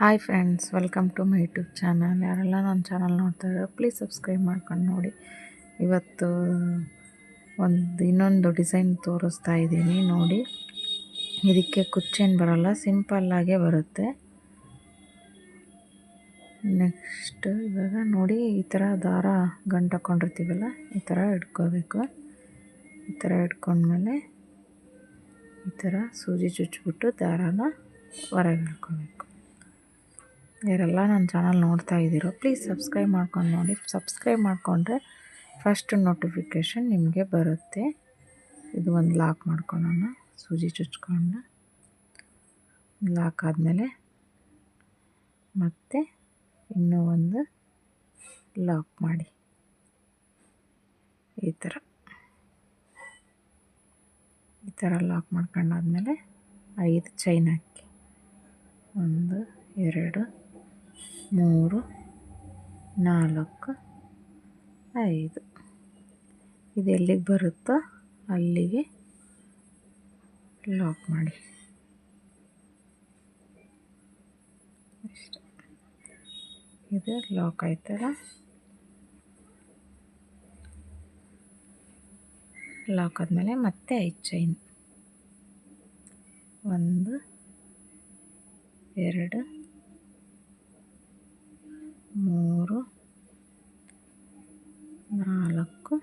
Hi friends welcome to my YouTube channel ಯಾರೆಲ್ಲ ನನ್ನ channel ನೋಡ್ತಾರೆ ಪ್ಲೀಸ್ ಸಬ್ಸ್ಕ್ರೈಬ್ ಮಾಡ್ಕೊಂಡು ನೋಡಿ. ಇವತ್ತು ಒಂದು ಇನ್ನೊಂದು ಡಿಸೈನ್ ತೋರಿಸ್ತಾ ಇದ್ದೀನಿ, ನೋಡಿ. ಇದಕ್ಕೆ ಕುಚ್ಚೇನು ಬರೋಲ್ಲ ಸಿಂಪಲ್ಲಾಗೇ ಬರುತ್ತೆ. ನೆಕ್ಸ್ಟ್ ಇವಾಗ ನೋಡಿ, ಈ ಥರ ದಾರ ಗಂಟು ಈ ಥರ ಇಟ್ಕೋಬೇಕು. ಈ ಥರ ಇಟ್ಕೊಂಡ್ಮೇಲೆ ಈ ಥರ ಸೂಜಿ ಚುಚ್ಚಿಬಿಟ್ಟು ದಾರಾನ ಹೊರಗೆ ಇಳ್ಕೋಬೇಕು ಯಾರೆಲ್ಲ ನನ್ನ ಚಾನಲ್ ನೋಡ್ತಾ ಇದ್ದೀರೋ ಪ್ಲೀಸ್ ಸಬ್ಸ್ಕ್ರೈಬ್ ಮಾಡ್ಕೊಂಡು ನೋಡಿ. ಸಬ್ಸ್ಕ್ರೈಬ್ ಮಾಡಿಕೊಂಡ್ರೆ ಫಸ್ಟ್ ನೋಟಿಫಿಕೇಷನ್ ನಿಮಗೆ ಬರುತ್ತೆ. ಇದು ಒಂದು ಲಾಕ್ ಮಾಡ್ಕೊಳ್ಳೋಣ ಸೂಜಿ ಚುಚ್ಕೊಂಡು. ಲಾಕ್ ಆದಮೇಲೆ ಮತ್ತೆ ಇನ್ನೂ ಒಂದು ಲಾಕ್ ಮಾಡಿ. ಈ ಥರ ಈ ಥರ ಲಾಕ್ ಮಾಡ್ಕೊಂಡಾದ್ಮೇಲೆ ಐದು ಚೈನ್ ಹಾಕಿ. ಒಂದು, ಎರಡು. ಮೂರು, ನಾಲ್ಕು, ಐದು. ಇದು ಎಲ್ಲಿಗೆ ಬರುತ್ತೋ ಅಲ್ಲಿಗೆ ಲಾಕ್ ಮಾಡಿ. ಅಷ್ಟೆ. ಇದು ಲಾಕ್ ಆಯ್ತಲ್ಲ? ಲಾಕ್ ಆದಮೇಲೆ ಮತ್ತೆ ಐದು ಚೈನ್ ಒಂದು, ಎರಡು ಮೂರು, ನಾಲ್ಕು,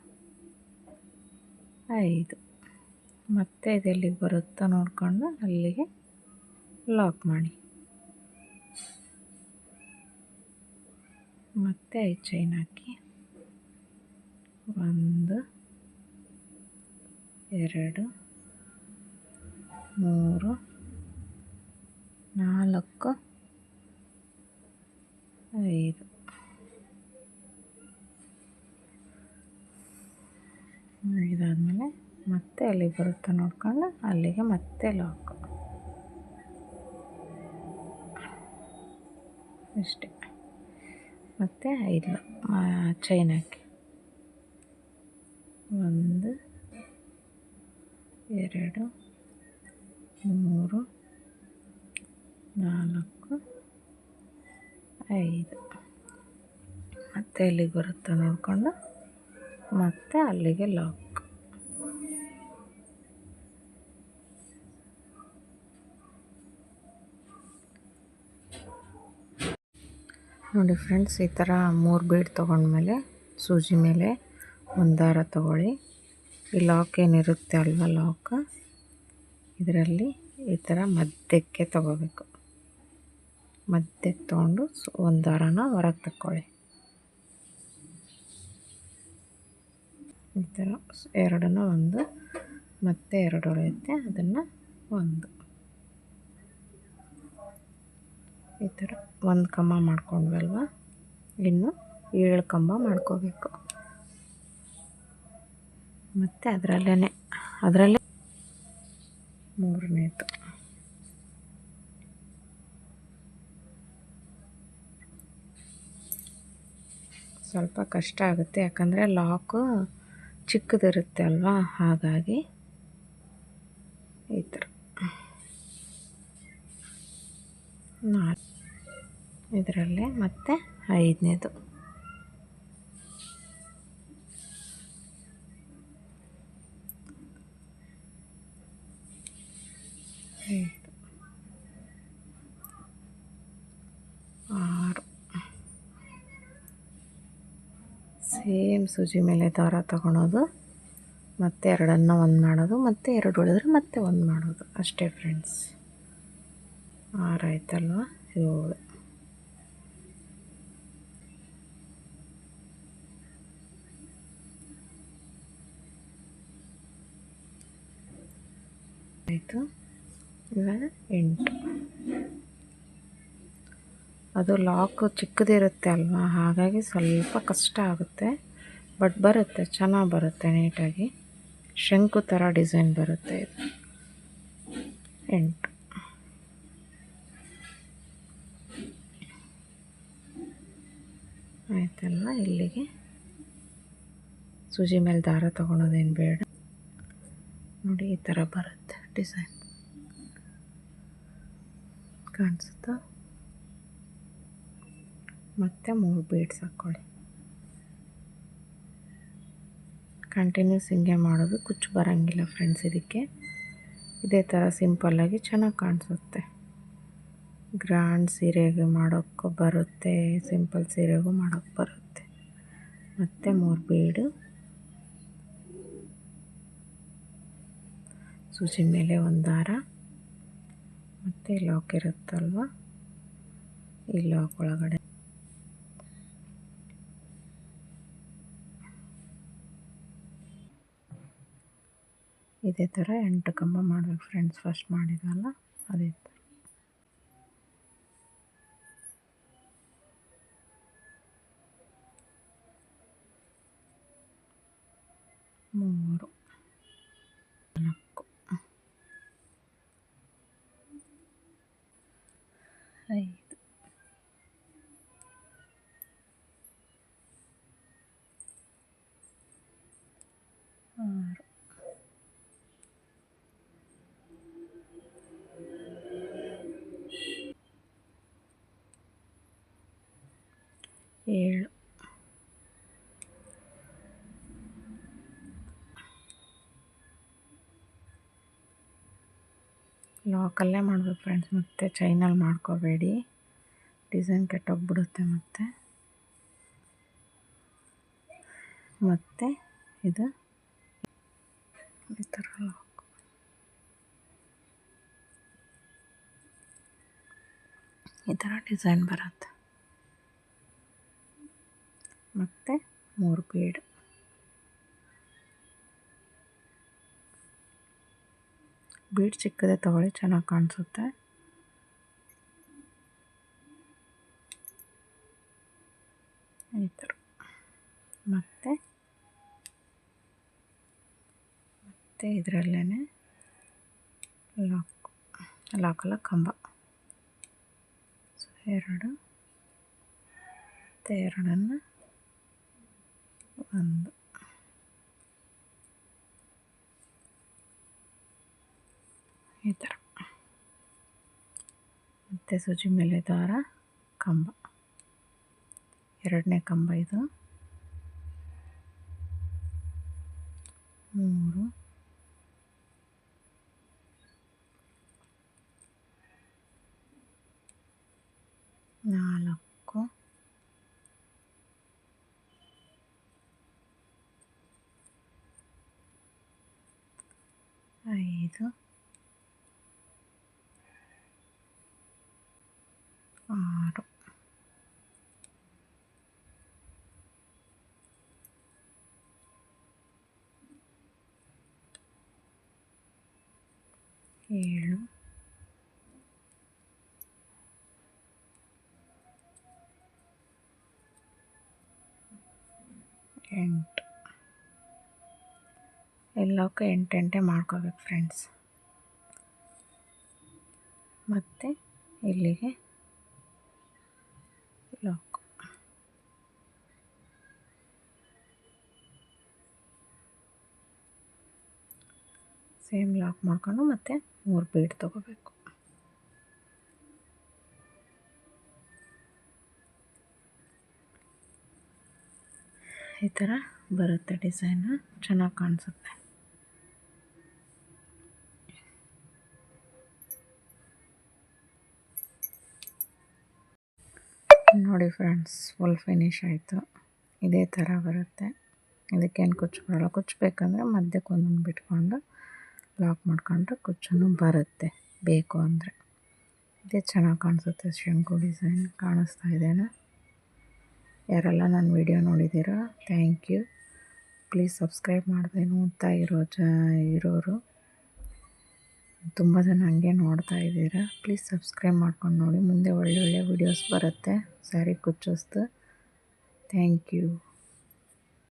ಐದು. ಮತ್ತೆ ಇದೆಲ್ಲಿಗೆ ಬರುತ್ತೋ ನೋಡಿಕೊಂಡು ಅಲ್ಲಿಗೆ ಲಾಕ್ ಮಾಡಿ. ಮತ್ತೆ ಐದು ಚೈನ್ ಹಾಕಿ. ಒಂದು, ಎರಡು, ಮೂರು, ನಾಲ್ಕು ಐದು ಇದಾದಮೇಲೆ ಮತ್ತೆ ಅಲ್ಲಿಗೆ ಬರುತ್ತೆ ನೋಡ್ಕೊಂಡು ಅಲ್ಲಿಗೆ ಮತ್ತೆ ಲಾಕ್ ಇಷ್ಟೇ ಮತ್ತು ಐದು ಚೈನ್ ಹಾಕಿ ಒಂದು ಎರಡು ಮೂರು ನಾಲ್ಕು ಐದು. ಮತ್ತೆ ಎಲ್ಲಿಗೆ ಬರುತ್ತೆ ನೋಡಿಕೊಂಡು ಮತ್ತೆ ಅಲ್ಲಿಗೆ ಲಾಕ್ ನೋಡಿ ಫ್ರೆಂಡ್ಸ್ ಈ ಥರ ಮೂರು ಬೀಡ್ ತೊಗೊಂಡ್ಮೇಲೆ, ಸೂಜಿ ಮೇಲೆ ಒಂದಾರ ದಾರ ತೊಗೊಳ್ಳಿ. ಈ ಲಾಕ್ ಏನಿರುತ್ತೆ ಅಲ್ವಾ ಲಾಕ್ ಇದರಲ್ಲಿ ಈ ಥರ ಮಧ್ಯಕ್ಕೆ ತಗೋಬೇಕು. ಮಧ್ಯಕ್ಕೆ ತೊಗೊಂಡು ಒಂದು ದಾರನ ಹೊರಗೆ ತಕ್ಕೊಳ್ಳಿ. ಈ ಥರ ಎರಡನ್ನ ಒಂದು, ಮತ್ತೆ ಎರಡು ಉಳಿಯುತ್ತೆ ಅದನ್ನು ಒಂದು. ಈ ಥರ ಒಂದು ಕಂಬ ಮಾಡ್ಕೊಂಡ್ವಲ್ವ? ಇನ್ನು ಏಳು ಕಂಬ ಮಾಡ್ಕೋಬೇಕು. ಮತ್ತು ಅದರಲ್ಲೇ ಅದರಲ್ಲೇ ಮೂರನೇದು. ಸ್ವಲ್ಪ ಕಷ್ಟ ಆಗುತ್ತೆ. ಯಾಕಂದರೆ ಲಾಕು ಚಿಕ್ಕದಿರುತ್ತೆ ಅಲ್ವಾ? ಹಾಗಾಗಿ ಈ ಥರ. ಇದರಲ್ಲಿ ಮತ್ತೆ ಐದನೇದು. ಐದು ಸೇಮ್ ಸೂಜಿ ಮೇಲೆ ದಾರ ತಗೊಳೋದು, ಮತ್ತು ಎರಡನ್ನು ಒಂದು ಮಾಡೋದು, ಮತ್ತು ಎರಡು ಉಳಿದ್ರೆ ಮತ್ತೆ ಒಂದು ಮಾಡೋದು. ಅಷ್ಟೇ ಫ್ರೆಂಡ್ಸ್ ಆರಾಯ್ತಲ್ವ ಏಳು ಆಯಿತು. ಇವಾಗ ಎಂಟು. ಅದು ಲಾಕು ಚಿಕ್ಕದಿರುತ್ತೆ ಅಲ್ವಾ? ಹಾಗಾಗಿ ಸ್ವಲ್ಪ ಕಷ್ಟ ಆಗುತ್ತೆ. ಬಟ್ ಬರುತ್ತೆ, ಚೆನ್ನಾಗಿ ಬರುತ್ತೆ ನೀಟಾಗಿ ಶಂಕು ಥರ ಡಿಸೈನ್ ಬರುತ್ತೆ ಇದು. ಎಂಟು. ಆಯ್ತಲ್ಲ ಇಲ್ಲಿಗೆ? ಸೂಜಿ ಮೇಲೆ ದಾರ ತೊಗೊಳೋದೇನು ಬೇಡ. ನೋಡಿ ಈ ಥರ ಬರುತ್ತೆ ಡಿಸೈನ್ ಕಾಣಿಸುತ್ತಾ? ಮತ್ತು ಮೂರು ಬೀಡ್ಸ್ ಹಾಕ್ಕೊಳ್ಳಿ. ಕಂಟಿನ್ಯೂಸ್ ಹಿಂಗೆ ಮಾಡೋದು ಕುಚ್ಚು ಬರೋಂಗಿಲ್ಲ ಫ್ರೆಂಡ್ಸ್ ಇದಕ್ಕೆ. ಇದೇ ಥರ ಸಿಂಪಲ್ಲಾಗಿ ಚೆನ್ನಾಗಿ ಕಾಣಿಸುತ್ತೆ. ಗ್ರ್ಯಾಂಡ್ ಸೀರೆಗೆ ಮಾಡೋಕ್ಕೂ ಬರುತ್ತೆ ಸಿಂಪಲ್ ಸೀರೆಗೂ ಮಾಡೋಕ್ಕೆ ಬರುತ್ತೆ. ಮತ್ತು ಮೂರು ಬೀಡು ಸೂಜಿ ಮೇಲೆ ಒಂದು ದಾರ. ಮತ್ತು ಲಾಕ್ ಇರುತ್ತಲ್ವ? ಈ ಲಾಕ್ ಒಳಗಡೆ. ಇದೇ ಥರ ಎಂಟು ಕಂಬ ಮಾಡಬೇಕು ಫ್ರೆಂಡ್ಸ್ ಫಸ್ಟ್ ಮಾಡಿದ್ವಲ್ಲ ಅದೇ ಥರ. ಮೂರು ನಾಲ್ಕು. ಐದು. ಏಳು. ಲಾಕಲ್ಲೇ ಮಾಡಬೇಕು ಫ್ರೆಂಡ್ಸ್ ಮತ್ತೆ ಚೈನಲ್ಲಿ ಮಾಡ್ಕೋಬೇಡಿ. ಡಿಸೈನ್ ಕೆಟ್ಟೋಗ್ಬಿಡುತ್ತೆ ಮತ್ತೆ. ಮತ್ತೆ ಇದು ಈ ಥರ ಲಾಕ್ ಈ ಥರ ಡಿಸೈನ್ ಬರುತ್ತೆ. ಮತ್ತು ಮೂರು ಬೀಡ್ ಬೀಡ್ ಚಿಕ್ಕದೇ ತಗೊಳ್ಳಿ, ಚೆನ್ನಾಗಿ ಕಾಣಿಸುತ್ತೆ. ಈ ಥರ. ಮತ್ತು? ಮತ್ತೆ ಇದರಲ್ಲೇ ಲಾಕ್, ಲಾಕಲ್ಲ ಕಂಬ. ಸೊ, ಎರಡು. ಮತ್ತು ಎರಡನ್ನು ಒಂದು ಈ ಥರ. ಮತ್ತು ಸೂಜಿ ಮೇಲೆ ದಾರ ಕಂಬ. ಎರಡನೇ ಕಂಬ ಇದು. ಮೂರು. ನಾಲ್ಕು. ಐದು ಆರು ಏಳು ಎಂಟು ಎಲ್ಲಕ್ಕೂ ಎಂಟೆಂಟೆ ಮಾಡ್ಕೋಬೇಕು ಫ್ರೆಂಡ್ಸ್ ಮತ್ತು ಇಲ್ಲಿಗೆ ಲಾಕ್ ಸೇಮ್ ಲಾಕ್ ಮಾಡ್ಕೊಂಡು ಮತ್ತೆ ಮೂರು ಬೀಡ್ ತೊಗೋಬೇಕು. ಈ ಥರ ಬರುತ್ತೆ ಡಿಸೈನು ಚೆನ್ನಾಗಿ ಕಾಣಿಸುತ್ತೆ. ನೋಡಿ ಫ್ರೆಂಡ್ಸ್ ಫುಲ್ ಫಿನಿಶ್ ಆಯಿತು. ಇದೇ ಥರ ಬರುತ್ತೆ. ಇದಕ್ಕೇನು ಕುಚ್ಚು ಕುಚ್ಚಬೇಕಂದ್ರೆ ಮಧ್ಯಕ್ಕೆ ಒಂದೊಂದು ಬಿಟ್ಕೊಂಡು ಲಾಕ್ ಮಾಡ್ಕೊಂಡ್ರೆ ಕುಚ್ಚೂ ಬರುತ್ತೆ. ಬೇಕು ಅಂದರೆ. ಇದೇ ಚೆನ್ನಾಗಿ ಕಾಣಿಸುತ್ತೆ ಶಂಕು ಡಿಸೈನ್ ಕಾಣಿಸ್ತಾ ಇದ್ದೇನೆ ಯಾರೆಲ್ಲ ನನ್ನ ವಿಡಿಯೋ ನೋಡಿದ್ದೀರಾ ಥ್ಯಾಂಕ್ ಯು ಪ್ಲೀಸ್ ಸಬ್ಸ್ಕ್ರೈಬ್ ಮಾಡದೆ ನೋಡ್ತಾ ಇರೋ ಜ ಇರೋರು. ತುಂಬ ಜನ ಹಂಗೆ ನೋಡ್ತಾ ಇದ್ದೀರಾ. ಪ್ಲೀಸ್ ಸಬ್ಸ್ಕ್ರೈಬ್ ಮಾಡ್ಕೊಂಡು ನೋಡಿ. ಮುಂದೆ ಒಳ್ಳೊಳ್ಳೆ ವಿಡಿಯೋಸ್ ಬರುತ್ತೆ. Sari ಕುಚ್ಚೋಸ್ದು thank you